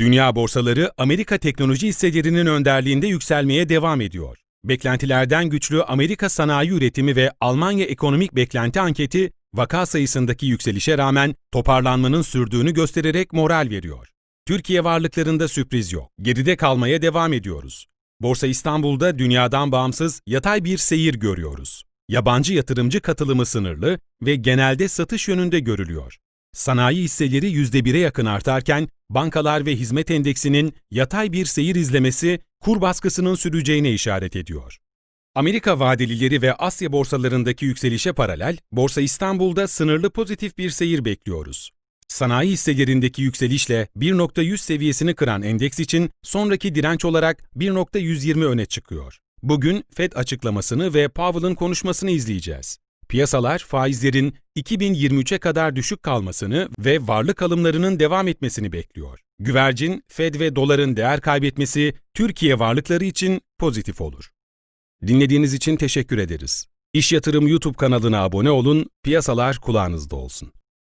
Dünya borsaları Amerika teknoloji hisselerinin önderliğinde yükselmeye devam ediyor. Beklentilerden güçlü Amerika sanayi üretimi ve Almanya ekonomik beklenti anketi vaka sayısındaki yükselişe rağmen toparlanmanın sürdüğünü göstererek moral veriyor. Türkiye varlıklarında sürpriz yok. Geride kalmaya devam ediyoruz. Borsa İstanbul'da dünyadan bağımsız yatay bir seyir görüyoruz. Yabancı yatırımcı katılımı sınırlı ve genelde satış yönünde görülüyor. Sanayi hisseleri %1'e yakın artarken bankalar ve hizmet endeksinin yatay bir seyir izlemesi kur baskısının süreceğine işaret ediyor. Amerika vadelileri ve Asya borsalarındaki yükselişe paralel, Borsa İstanbul'da sınırlı pozitif bir seyir bekliyoruz. Sanayi hisselerindeki yükselişle 1.100 seviyesini kıran endeks için sonraki direnç olarak 1.120 öne çıkıyor. Bugün FED açıklamasını ve Powell'ın konuşmasını izleyeceğiz. Piyasalar faizlerin 2023'e kadar düşük kalmasını ve varlık alımlarının devam etmesini bekliyor. Güvercin, Fed ve doların değer kaybetmesi Türkiye varlıkları için pozitif olur. Dinlediğiniz için teşekkür ederiz. İş Yatırım YouTube kanalına abone olun, piyasalar kulağınızda olsun.